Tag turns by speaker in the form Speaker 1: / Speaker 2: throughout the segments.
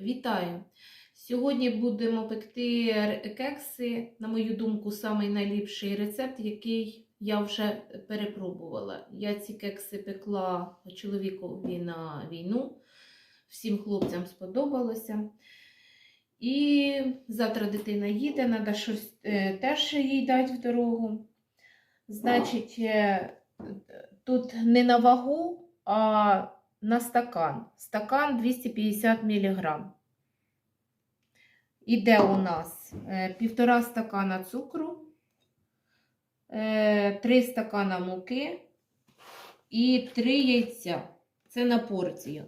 Speaker 1: Вітаю! Сьогодні будемо пекти кекси, на мою думку, самий найліпший рецепт, який я вже перепробувала. Я ці кекси пекла чоловікові на війну. Всім хлопцям сподобалося. І завтра дитина їде, треба щось е, теж їй дати в дорогу. Значить, е, тут не на вагу, а на стакан. Стакан 250 мг. Іде у нас е, півтора стакана цукру, е, 3 стакана муки і 3 яйця. Це на порцію.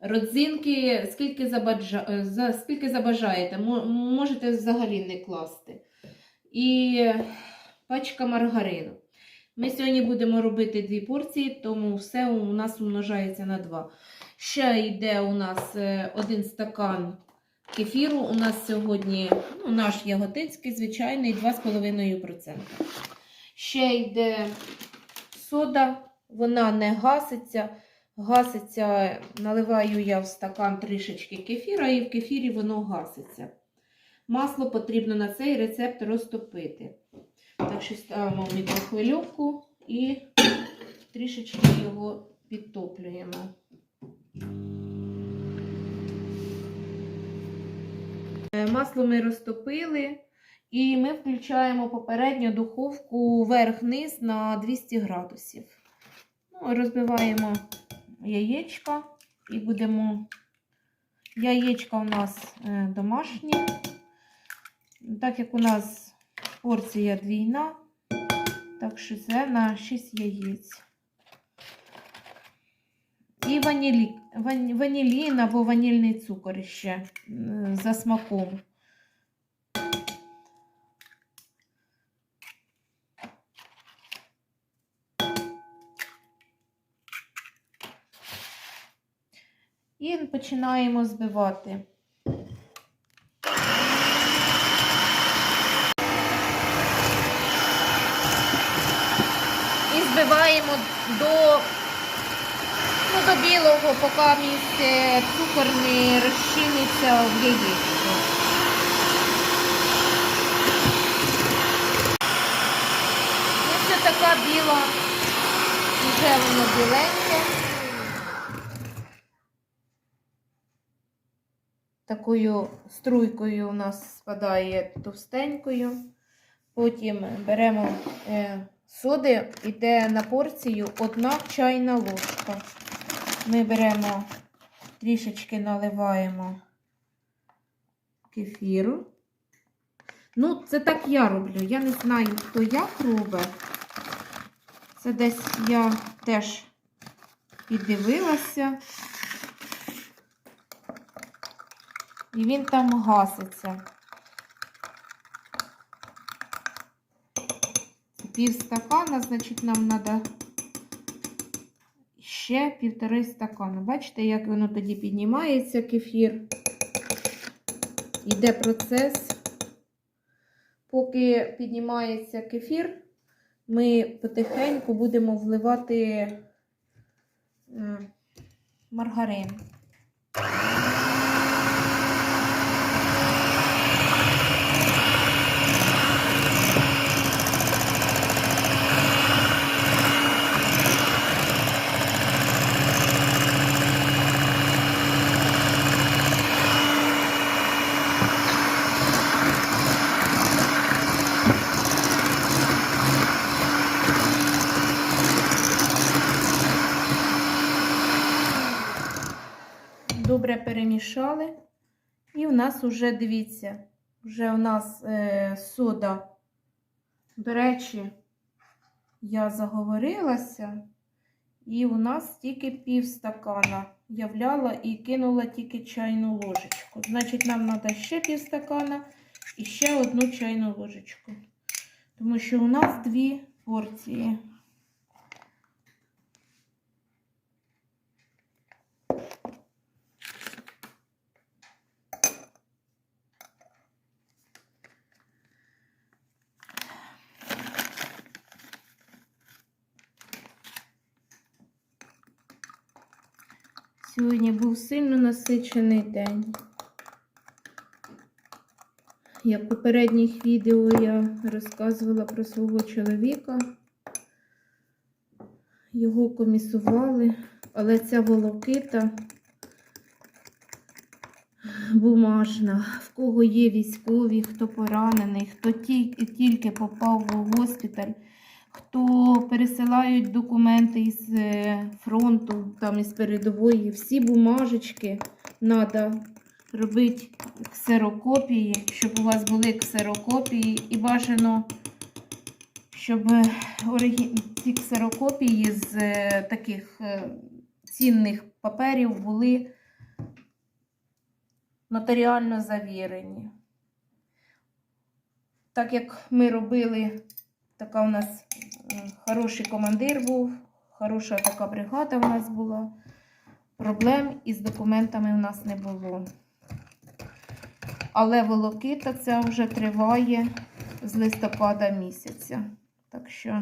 Speaker 1: Родзинки, скільки, забажа... е, скільки забажаєте, можете взагалі не класти. І пачка маргарину. Ми сьогодні будемо робити дві порції, тому все у нас умножається на 2. Ще йде у нас е, один стакан кефіру. У нас сьогодні ну, наш яготинський, звичайний 2,5%. Ще йде сода, вона не гаситься. Гаситься, наливаю я в стакан трішечки кефіра, і в кефірі воно гаситься. Масло потрібно на цей рецепт розтопити. Так що ставимо в мікрохвильовку і трішечки його підтоплюємо. Е, Масло ми розтопили і ми включаємо попередньо духовку вверх-вниз на 200 градусів. Ну, розбиваємо яєчка і будемо. Яєчка у нас е, домашні. Так як у нас порція двійна, так що це на 6 яєць. І ванілі, ван, ванілін або ванільний цукор ще за смаком. І починаємо збивати. І збиваємо до, ну, до білого, поки місце цукор не розчиниться в яєчку. Ось це така біла, вже воно біленьке. Такою струйкою у нас спадає товстенькою. Потім беремо е, соди, йде на порцію одна чайна ложка. Ми беремо трішечки наливаємо кефіру. Ну, це так я роблю. Я не знаю, хто як робить. Це десь я теж піддивилася. І він там гаситься. Пів стакана, значить, нам треба ще півтори стакана. Бачите, як воно тоді піднімається кефір. Йде процес. Поки піднімається кефір, ми потихеньку будемо вливати маргарин. Добре перемішали. І в нас вже, дивіться, вже у нас е, сода. До речі, я заговорилася, і у нас тільки пів стакана. Я вляла і кинула тільки чайну ложечку. Значить, нам треба ще пів стакана і ще одну чайну ложечку. Тому що у нас дві порції. Сьогодні був сильно насичений день. Як в попередніх відео я розказувала про свого чоловіка. Його комісували, але ця волокита бумажна, в кого є військові, хто поранений, хто тільки попав в госпіталь, хто пересилають документи із е, фронту, там із передової, всі бумажечки треба робити ксерокопії, щоб у вас були ксерокопії і бажано, щоб е, ці ксерокопії з е, таких цінних паперів були нотаріально завірені. Так як ми робили, така у нас е, хороший командир був, хороша така бригада у нас була. Проблем із документами у нас не було. Але волокита ця вже триває з листопада місяця. Так що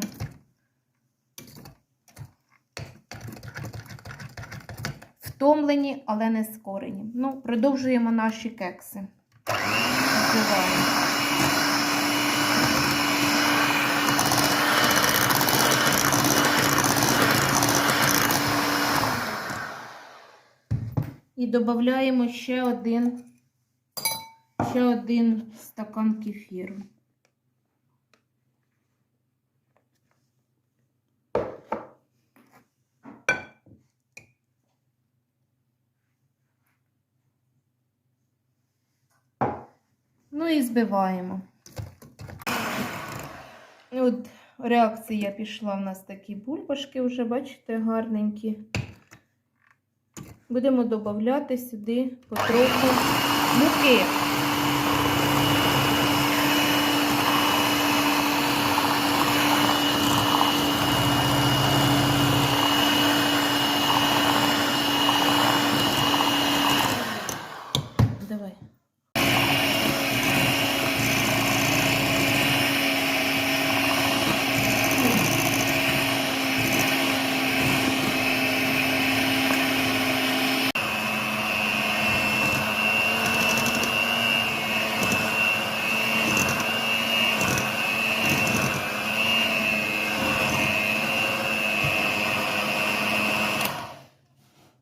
Speaker 1: втомлені, але не скорені. Ну, продовжуємо наші кекси. Збиваємо. І додаємо ще один, ще один стакан кефіру. Ну і збиваємо. От реакція пішла в нас такі бульбашки вже, бачите, гарненькі. Будемо додати сюди потроху муки. Давай.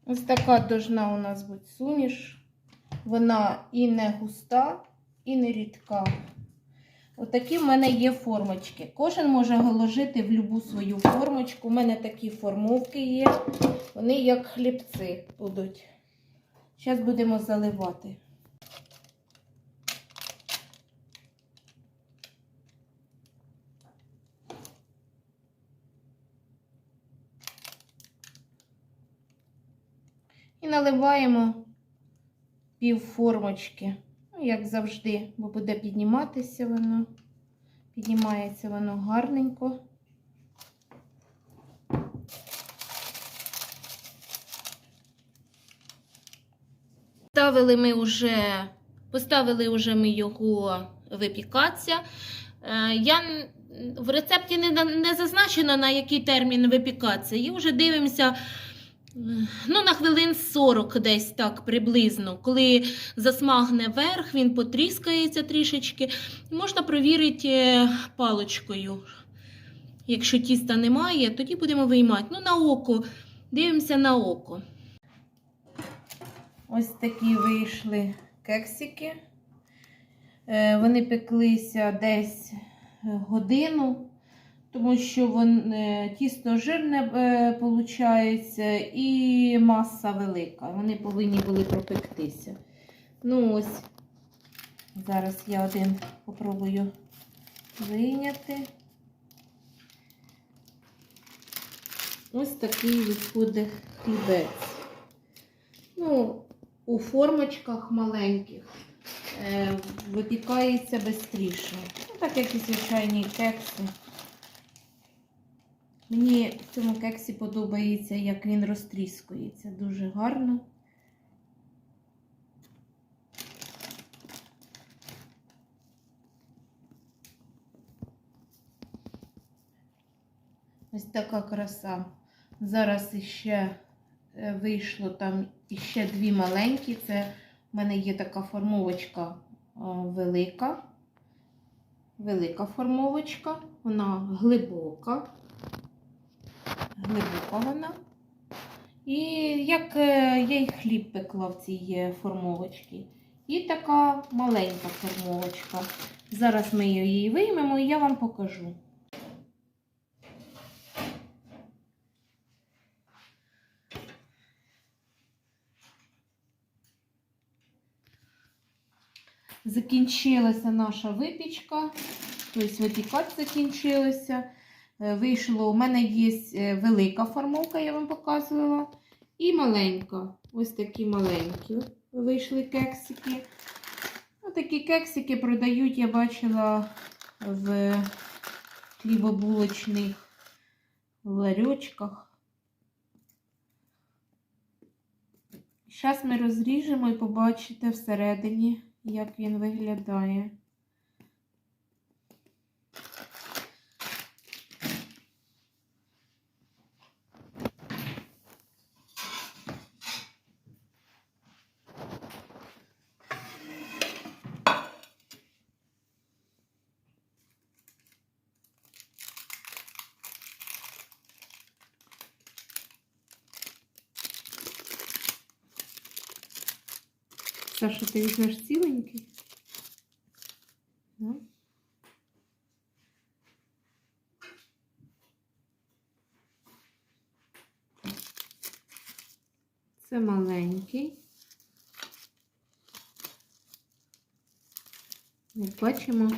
Speaker 1: Ось така должна у нас бути суміш. Вона і не густа, і не рідка. Отакі в мене є формочки. Кожен може вложити в любу свою формочку. У мене такі формовки є. Вони як хлібці будуть. Зараз будемо заливати. Наливаємо пів формочки, ну, як завжди, бо буде підніматися воно. Піднімається воно гарненько. Поставили ми вже, поставили вже ми його випікатися. Е, Я в рецепті не, не зазначено, на який термін випікатися. І вже дивимося ну, на хвилин 40 десь так приблизно. Коли засмагне верх, він потріскається трішечки. Можна провірити е, паличкою. Якщо тіста немає, тоді будемо виймати. Ну, на око. Дивимося на око. Ось такі вийшли кексики. Е, Вони пеклися десь годину тому що вон, е, тісто жирне виходить і маса велика. Вони повинні були пропектися. Ну ось, зараз я один попробую вийняти. Ось такий виходить хлібець. Ну, у формочках маленьких е, випікається швидше. Ну, так як і звичайні кекси. Мені в цьому кексі подобається, як він розтріскується. Дуже гарно. Ось така краса. Зараз іще е, вийшло там іще дві маленькі. Це в мене є така формовочка велика, велика формовочка, вона глибока, глибока вона. І як е, я й хліб пекла в цій е, формовочці. І така маленька формовочка. Зараз ми її виймемо і я вам покажу. Закінчилася наша випічка, тобто випікати закінчилося. Е, Вийшло, у мене є е, велика формовка, я вам показувала, і маленька. Ось такі маленькі вийшли кексики. Такі кексики продають, я бачила в хлібобулочних ларьочках. Зараз ми розріжемо і побачите всередині, як він виглядає. Саша, ти візьмеш ціленький? Ну. Це маленький. Як бачимо,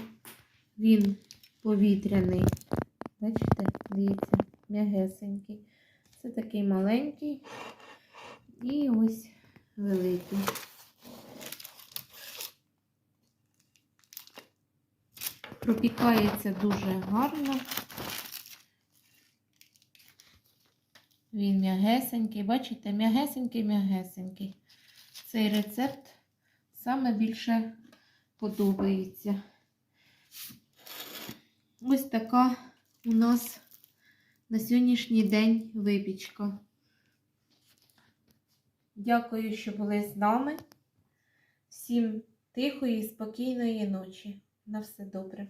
Speaker 1: він повітряний. Бачите, дивіться, м'ягесенький. Це такий маленький і ось великий. Пропікається дуже гарно. Він м'ягесенький, бачите, м'ягесенький, м'ягесенький. Цей рецепт саме більше подобається. Ось така у нас на сьогоднішній день випічка. Дякую, що були з нами. Всім тихої, і спокійної ночі. На все добре.